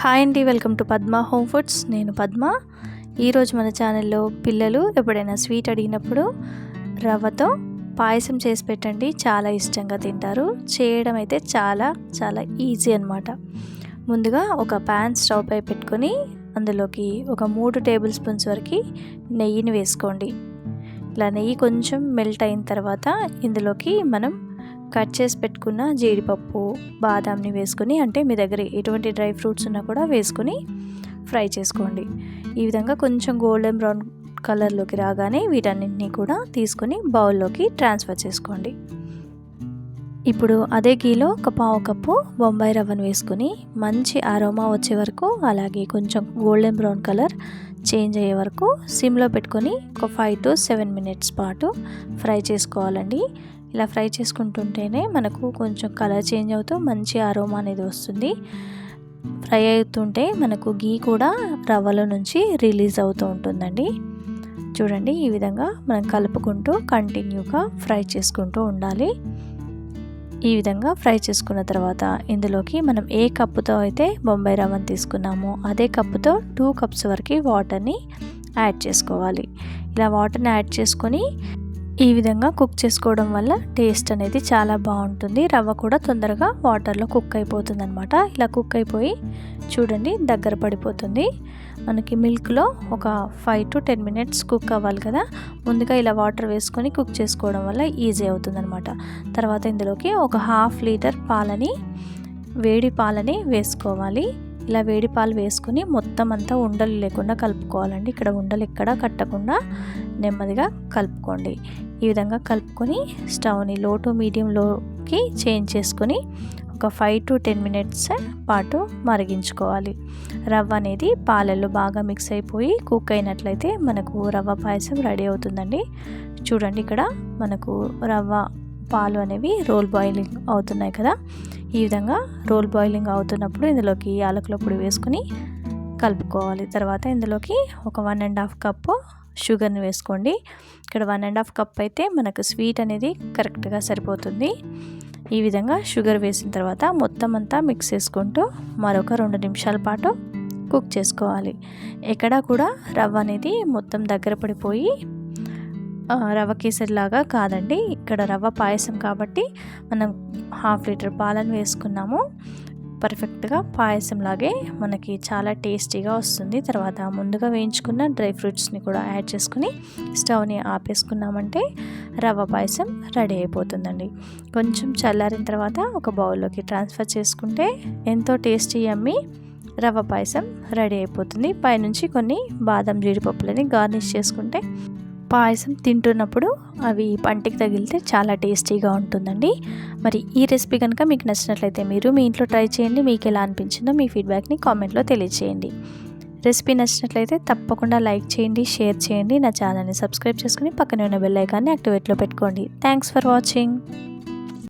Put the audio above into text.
Hi అండి welcome to Padma home foods. నేను పద్మ. ఈరోజు మన ఛానల్లో పిల్లలు ఎప్పుడైనా స్వీట్ అడిగినప్పుడు రవ్వతో పాయసం చేసి పెట్టండి చాలా ఇష్టంగా తింటారు. చేయడం అయితే చాలా చాలా ఈజీ అనమాట ముందుగా ఒక ప్యాన్ స్టవ్ పై పెట్టుకొని అందులోకి ఒక మూడు టేబుల్ స్పూన్స్ వరకు నెయ్యిని వేసుకోండి. ఇలా నెయ్యి కొంచెం మెల్ట్ అయిన తర్వాత ఇందులోకి మనం కట్ చేసి పెట్టుకున్న జీడిపప్పు బాదాంని వేసుకొని అంటే మీ దగ్గర ఎటువంటి డ్రై ఫ్రూట్స్ ఉన్నా కూడా వేసుకొని ఫ్రై చేసుకోండి. ఈ విధంగా కొంచెం గోల్డెన్ బ్రౌన్ కలర్లోకి రాగానే వీటన్నింటినీ కూడా తీసుకొని బౌల్లోకి ట్రాన్స్ఫర్ చేసుకోండి. ఇప్పుడు అదే గీలో ఒక పావు కప్పు బొంబాయి రవ్వను వేసుకొని మంచి అరోమా వచ్చే వరకు అలాగే కొంచెం గోల్డెన్ బ్రౌన్ కలర్ చేంజ్ అయ్యే వరకు సిమ్లో పెట్టుకొని ఒక ఫైవ్ టు సెవెన్ మినిట్స్ పాటు ఫ్రై చేసుకోవాలండి. ఇలా ఫ్రై చేసుకుంటుంటేనే మనకు కొంచెం కలర్ చేంజ్ అవుతూ మంచి అరోమా అనేది వస్తుంది. ఫ్రై అవుతుంటే మనకు గీ కూడా రవ్వలో నుంచి రిలీజ్ అవుతూ ఉంటుందండి. చూడండి ఈ విధంగా మనం కలుపుకుంటూ కంటిన్యూగా ఫ్రై చేసుకుంటూ ఉండాలి. ఈ విధంగా ఫ్రై చేసుకున్న తర్వాత ఇందులోకి మనం ఏ కప్పుతో అయితే బొంబాయి రవ్వను తీసుకున్నామో అదే కప్పుతో టూ కప్స్ వరకు వాటర్ని యాడ్ చేసుకోవాలి. ఇలా వాటర్ని యాడ్ చేసుకొని ఈ విధంగా కుక్ చేసుకోవడం వల్ల టేస్ట్ అనేది చాలా బాగుంటుంది. రవ్వ కూడా తొందరగా వాటర్లో కుక్ అయిపోతుంది అనమాట ఇలా కుక్ అయిపోయి చూడండి దగ్గర పడిపోతుంది. మనకి మిల్క్లో ఒక five to ten minutes cook అవ్వాలి కదా. ముందుగా ఇలా వాటర్ వేసుకొని కుక్ చేసుకోవడం వల్ల ఈజీ అవుతుంది అనమాట తర్వాత ఇందులోకి ఒక హాఫ్ లీటర్ పాలని వేడి పాలని వేసుకోవాలి. ఇలా వేడి పాలు వేసుకుని మొత్తం అంతా ఉండలు లేకుండా కలుపుకోవాలండి. ఇక్కడ ఉండలు ఎక్కడ కట్టకుండా నెమ్మదిగా కలుపుకోండి. ఈ విధంగా కలుపుకొని స్టవ్ని లో టు మీడియంలోకి చేంజ్ చేసుకొని ఒక ఫైవ్ టు టెన్ మినిట్స్ పాటు మరిగించుకోవాలి. రవ్వ అనేది పాలల్లో బాగా మిక్స్ అయిపోయి కుక్ అయినట్లయితే మనకు రవ్వ పాయసం రెడీ అవుతుందండి. చూడండి ఇక్కడ మనకు రవ్వ పాలు అనేవి రోల్ బాయిలింగ్ అవుతున్నాయి కదా. ఈ విధంగా రోల్ బాయిలింగ్ అవుతున్నప్పుడు ఇందులోకి యాలకుల పొడి వేసుకొని కలుపుకోవాలి. తర్వాత ఇందులోకి ఒక వన్ అండ్ హాఫ్ కప్పు షుగర్ని వేసుకోండి. ఇక్కడ వన్ అండ్ హాఫ్ కప్ అయితే మనకు స్వీట్ అనేది కరెక్ట్గా సరిపోతుంది. ఈ విధంగా షుగర్ వేసిన తర్వాత మొత్తం అంతా మిక్స్ చేసుకుంటూ మరొక రెండు నిమిషాల పాటు కుక్ చేసుకోవాలి. ఎక్కడా కూడా రవ్వ అనేది మొత్తం దగ్గర పడిపోయి రవ్వ కేసరిలాగా కాదండి. ఇక్కడ రవ్వ పాయసం కాబట్టి మనం హాఫ్ లీటర్ పాలను వేసుకున్నాము. పర్ఫెక్ట్గా పాయసం లాగే మనకి చాలా టేస్టీగా వస్తుంది. తర్వాత ముందుగా వేయించుకున్న డ్రై ఫ్రూట్స్ని కూడా యాడ్ చేసుకుని స్టవ్ని ఆపేసుకున్నామంటే రవ్వ పాయసం రెడీ అయిపోతుందండి. కొంచెం చల్లారిన తర్వాత ఒక బౌల్లోకి ట్రాన్స్ఫర్ చేసుకుంటే ఎంతో టేస్టీ అమ్మి రవ్వ పాయసం రెడీ అయిపోతుంది. పైనుంచి కొన్ని బాదం జీడిపప్పులని గార్నిష్ చేసుకుంటే పాయసం తింటున్నప్పుడు అవి పంటికి తగిలితే చాలా టేస్టీగా ఉంటుందండి. మరి ఈ రెసిపీ కనుక మీకు నచ్చినట్లయితే మీరు మీ ఇంట్లో ట్రై చేయండి. మీకు ఎలా అనిపించిందో మీ ఫీడ్బ్యాక్ని కామెంట్లో తెలియచేయండి. రెసిపీ నచ్చినట్లయితే తప్పకుండా లైక్ చేయండి షేర్ చేయండి. నా ఛానల్ని సబ్స్క్రైబ్ చేసుకుని పక్కనే ఉన్న బెల్ ఐకాన్ని యాక్టివేట్లో పెట్టుకోండి. Thanks for watching.